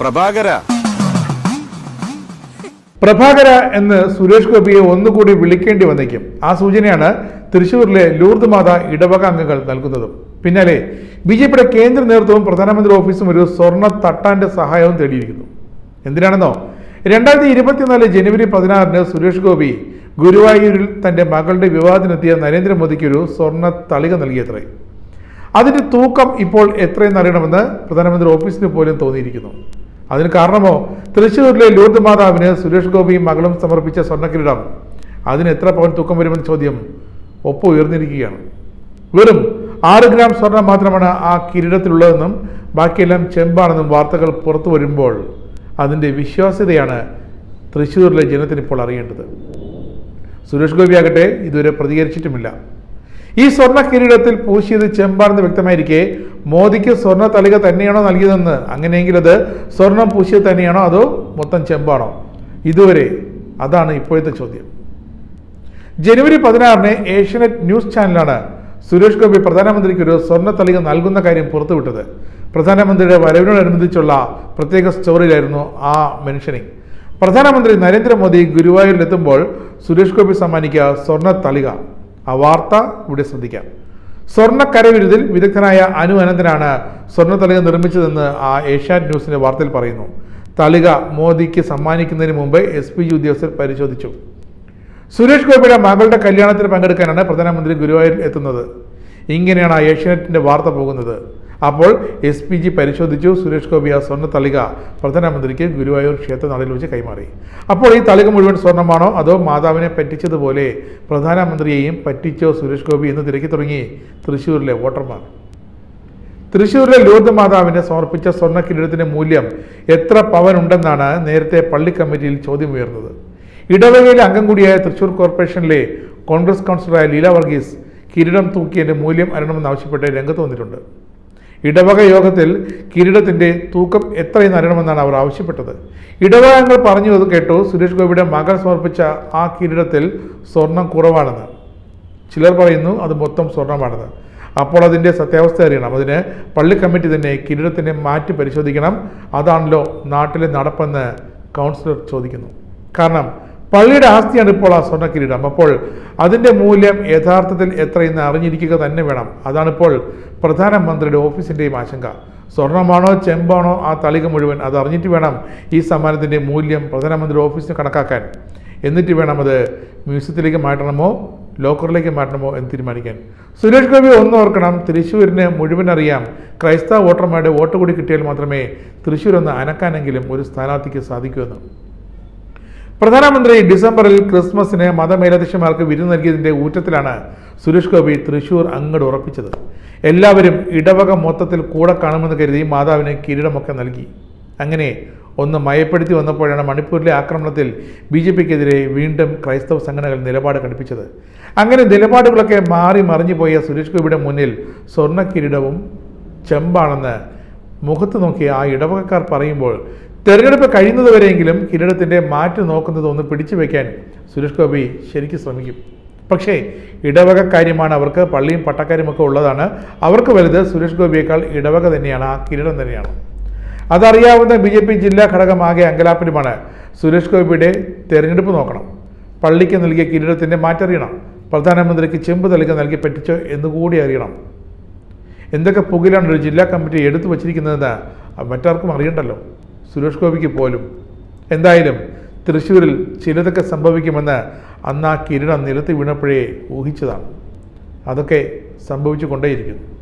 പ്രഭാകര. പ്രഭാകര എന്ന് സുരേഷ് ഗോപിയെ ഒന്നുകൂടി വിളിക്കേണ്ടി വന്നേക്കും. ആ സൂചനയാണ് തൃശൂരിലെ ലൂർദ് മാത ഇടവക അംഗങ്ങൾ നൽകുന്നതും. പിന്നാലെ ബി ജെ പിയുടെ കേന്ദ്ര നേതൃത്വവും പ്രധാനമന്ത്രി ഓഫീസും ഒരു സ്വർണ തട്ടാന്റെ സഹായവും തേടിയിരിക്കുന്നു. എന്തിനാണെന്നോ? രണ്ടായിരത്തി ഇരുപത്തിനാല് ജനുവരി പതിനാറിന് സുരേഷ് ഗോപി ഗുരുവായൂരിൽ തന്റെ മകളുടെ വിവാഹത്തിനെത്തിയ നരേന്ദ്രമോദിക്ക് ഒരു സ്വർണ തളിക നൽകിയത്രേ. അതിന്റെ തൂക്കം ഇപ്പോൾ എത്രയെന്ന് അറിയണമെന്ന് പ്രധാനമന്ത്രി ഓഫീസിന് പോലും തോന്നിയിരിക്കുന്നു. അതിന് കാരണമോ? തൃശ്ശൂരിലെ ലൂർദ് മാതാവിന് സുരേഷ് ഗോപിയും മകളും സമർപ്പിച്ച സ്വർണക്കിരീടം. അതിന് എത്ര പവൻ തൂക്കം വരുമെന്ന ചോദ്യം ഒപ്പ് ഉയർന്നിരിക്കുകയാണ്. വെറും ആറ് ഗ്രാം സ്വർണം മാത്രമാണ് ആ കിരീടത്തിലുള്ളതെന്നും ബാക്കിയെല്ലാം ചെമ്പാണെന്നും വാർത്തകൾ പുറത്തു വരുമ്പോൾ അതിന്റെ വിശ്വാസ്യതയാണ് തൃശ്ശൂരിലെ ജനത്തിന് ഇപ്പോൾ അറിയേണ്ടത്. സുരേഷ് ഗോപി ആകട്ടെ ഇതുവരെ പ്രതികരിച്ചിട്ടുമില്ല. ഈ സ്വർണ കിരീടത്തിൽ പൂശിയത് ചെമ്പാണെന്ന് വ്യക്തമായിരിക്കെ. മോദിക്ക് സ്വർണ തളിക തന്നെയാണോ നൽകിയതെന്ന്. അങ്ങനെയെങ്കിൽ അത് സ്വർണം പൂശിയത് തന്നെയാണോ അതോ മൊത്തം ചെമ്പാണോ? ഇതുവരെ അതാണ് ഇപ്പോഴത്തെ ചോദ്യം. ജനുവരി പതിനാറിന് ഏഷ്യനെറ്റ് ന്യൂസ് ചാനലാണ് സുരേഷ് ഗോപി പ്രധാനമന്ത്രിക്ക് ഒരു സ്വർണ തളിക നൽകുന്ന കാര്യം പുറത്തുവിട്ടത്. പ്രധാനമന്ത്രിയുടെ വരവിനോടനുബന്ധിച്ചുള്ള പ്രത്യേക സ്റ്റോറിയിലായിരുന്നു ആ മെൻഷനിങ്. പ്രധാനമന്ത്രി നരേന്ദ്രമോദി ഗുരുവായൂരിലെത്തുമ്പോൾ സുരേഷ് ഗോപി സമ്മാനിക്കുക സ്വർണ തളിക. ആ വാർത്ത ഇവിടെ ശ്രദ്ധിക്കാം. സ്വർണക്കരവിരുതിൽ വിദഗ്ധനായ അനു അനന്തനാണ് സ്വർണ തളിക നിർമ്മിച്ചതെന്ന് ആ ഏഷ്യാനെറ്റ് ന്യൂസിന്റെ വാർത്തയിൽ പറയുന്നു. തളിക മോദിക്ക് സമ്മാനിക്കുന്നതിന് മുമ്പ് എസ് പി ജി ഉദ്യോഗസ്ഥർ പരിശോധിച്ചു. സുരേഷ് ഗോപിയുടെ മകളുടെ കല്യാണത്തിന് പങ്കെടുക്കാനാണ് പ്രധാനമന്ത്രി ഗുരുവായൂരിൽ എത്തുന്നത്. ഇങ്ങനെയാണ് ആ ഏഷ്യാനെറ്റിന്റെ വാർത്ത പോകുന്നത്. അപ്പോൾ എസ് പി ജി പരിശോധിച്ചു. സുരേഷ് ഗോപി ആ സ്വർണ തളിക പ്രധാനമന്ത്രിക്ക് ഗുരുവായൂർ ക്ഷേത്ര നടയിൽ വെച്ച് കൈമാറി. അപ്പോൾ ഈ തളിക മുഴുവൻ സ്വർണമാണോ? അതോ മാതാവിനെ പറ്റിച്ചതുപോലെ പ്രധാനമന്ത്രിയെയും പറ്റിച്ചോ സുരേഷ് ഗോപി എന്ന് തിരക്കി തുടങ്ങി തൃശ്ശൂരിലെ വോട്ടർമാർ? തൃശ്ശൂരിലെ ലൂർദ് മാതാവിന് സമർപ്പിച്ച സ്വർണ കിരീടത്തിന്റെ മൂല്യം എത്ര പവൻ ഉണ്ടെന്നാണ് നേരത്തെ പള്ളി കമ്മിറ്റിയിൽ ചോദ്യം ഉയർന്നത്. ഇടവകയിലെ അംഗം കൂടിയായ തൃശ്ശൂർ കോർപ്പറേഷനിലെ കോൺഗ്രസ് കൗൺസിലറായ ലീല വർഗീസ് കിരീടം തൂക്കിയതിന്റെ മൂല്യം അരണമെന്നാവശ്യപ്പെട്ട് രംഗത്ത് വന്നിട്ടുണ്ട്. ഇടവക യോഗത്തിൽ കിരീടത്തിന്റെ തൂക്കം എത്രയെന്ന് അറിയണമെന്നാണ് അവർ ആവശ്യപ്പെട്ടത്. ഇടവകങ്ങൾ പറഞ്ഞു അത് കേട്ടു സുരേഷ് ഗോപിയുടെ മകൾ സമർപ്പിച്ച ആ കിരീടത്തിൽ സ്വർണം കുറവാണെന്ന്. ചിലർ പറയുന്നു അത് മൊത്തം സ്വർണമാണെന്ന്. അപ്പോൾ അതിന്റെ സത്യാവസ്ഥ അറിയണം. അതിന് പള്ളി കമ്മിറ്റി തന്നെ കിരീടത്തിനെ മാറ്റി പരിശോധിക്കണം. അതാണല്ലോ നാട്ടിലെ നടപ്പെന്ന് കൗൺസിലർ ചോദിക്കുന്നു. കാരണം പള്ളിയുടെ ആസ്തിയാണ് ഇപ്പോൾ ആ സ്വർണ കിരീടം അപ്പോൾ അതിന്റെ മൂല്യം യഥാർത്ഥത്തിൽ എത്രയെന്ന് അറിഞ്ഞിരിക്കുക തന്നെ വേണം. അതാണിപ്പോൾ പ്രധാനമന്ത്രിയുടെ ഓഫീസിന്റെയും ആശങ്ക. സ്വർണമാണോ ചെമ്പാണോ ആ തളിക മുഴുവൻ അത് അറിഞ്ഞിട്ട് വേണം ഈ സമ്മാനത്തിന്റെ മൂല്യം പ്രധാനമന്ത്രിയുടെ ഓഫീസിന് കണക്കാക്കാൻ. എന്നിട്ട് വേണം അത് മ്യൂസിയത്തിലേക്ക് മാറ്റണമോ ലോക്കറിലേക്ക് മാറ്റണമോ എന്ന് തീരുമാനിക്കാൻ. സുരേഷ് ഗോപി ഓർക്കണം. തൃശ്ശൂരിന് മുഴുവൻ അറിയാം ക്രൈസ്തവ വോട്ടർമാരുടെ വോട്ട് കൂടി കിട്ടിയാൽ മാത്രമേ തൃശ്ശൂർ ഒന്ന് അനക്കാനെങ്കിലും ഒരു സ്ഥാനാർത്ഥിക്ക് സാധിക്കൂ പ്രധാനമന്ത്രി ഡിസംബറിൽ ക്രിസ്മസിന് മതമേലധ്യക്ഷന്മാർക്ക് വിരുന്ന് നൽകിയതിന്റെ ഊറ്റത്തിലാണ് സുരേഷ് ഗോപി തൃശൂർ അങ്ങട് ഉറപ്പിച്ചത്. എല്ലാവരും ഇടവക മൊത്തത്തിൽ കൂടെ കാണുമെന്ന് കരുതി മാതാവിന് കിരീടമൊക്കെ നൽകി. അങ്ങനെ ഒന്ന് മയപ്പെടുത്തി വന്നപ്പോഴാണ് മണിപ്പൂരിലെ ആക്രമണത്തിൽ ബി ജെ പിക്കെതിരെ വീണ്ടും ക്രൈസ്തവ സംഘടനകൾ നിലപാട് കടുപ്പിച്ചത്. അങ്ങനെ നിലപാടുകളൊക്കെ മാറി മറിഞ്ഞു പോയ സുരേഷ് ഗോപിയുടെ മുന്നിൽ സ്വർണ കിരീടവും ചെമ്പാണെന്ന് മുഖത്ത് നോക്കി ആ ഇടവകക്കാർ പറയുമ്പോൾ തെരഞ്ഞെടുപ്പ് കഴിയുന്നതുവരെയെങ്കിലും കിരീടത്തിന്റെ മാറ്റ് നോക്കുന്നത് ഒന്ന് പിടിച്ചു വയ്ക്കാൻ സുരേഷ് ഗോപി ശരിക്കും ശ്രമിക്കും. പക്ഷേ ഇടവക കാര്യമാണ് അവർക്ക് പള്ളിയും പട്ടക്കാരും ഒക്കെ ഉള്ളതാണ്. അവർക്ക് വലുത് സുരേഷ് ഗോപിയേക്കാൾ ഇടവക തന്നെയാണ് ആ കിരീടം തന്നെയാണ്. അതറിയാവുന്ന ബി ജെ പി ജില്ലാ ഘടകം ആകെ അങ്കലാപ്പിലുമാണ് സുരേഷ് ഗോപിയുടെ തെരഞ്ഞെടുപ്പ് നോക്കണം. പള്ളിക്ക് നൽകിയ കിരീടത്തിന്റെ മാറ്ററിയണം. പ്രധാനമന്ത്രിക്ക് ചെമ്പ് തളിക നൽകി പറ്റിച്ചോ എന്നുകൂടി അറിയണം. എന്തൊക്കെ പുകയിലാണ് ഒരു ജില്ലാ കമ്മിറ്റി എടുത്തു വച്ചിരിക്കുന്നതെന്ന് മറ്റാർക്കും അറിയണ്ടല്ലോ. സുരേഷ് ഗോപിക്ക് പോലും. എന്തായാലും തൃശ്ശൂരിൽ ചിലതൊക്കെ സംഭവിക്കുമെന്ന് അന്ന് ആ കിരീടം നിലത്ത് വീണപ്പോഴേ ഊഹിച്ചതാണ്. അതൊക്കെ സംഭവിച്ചു കൊണ്ടേയിരിക്കുന്നു.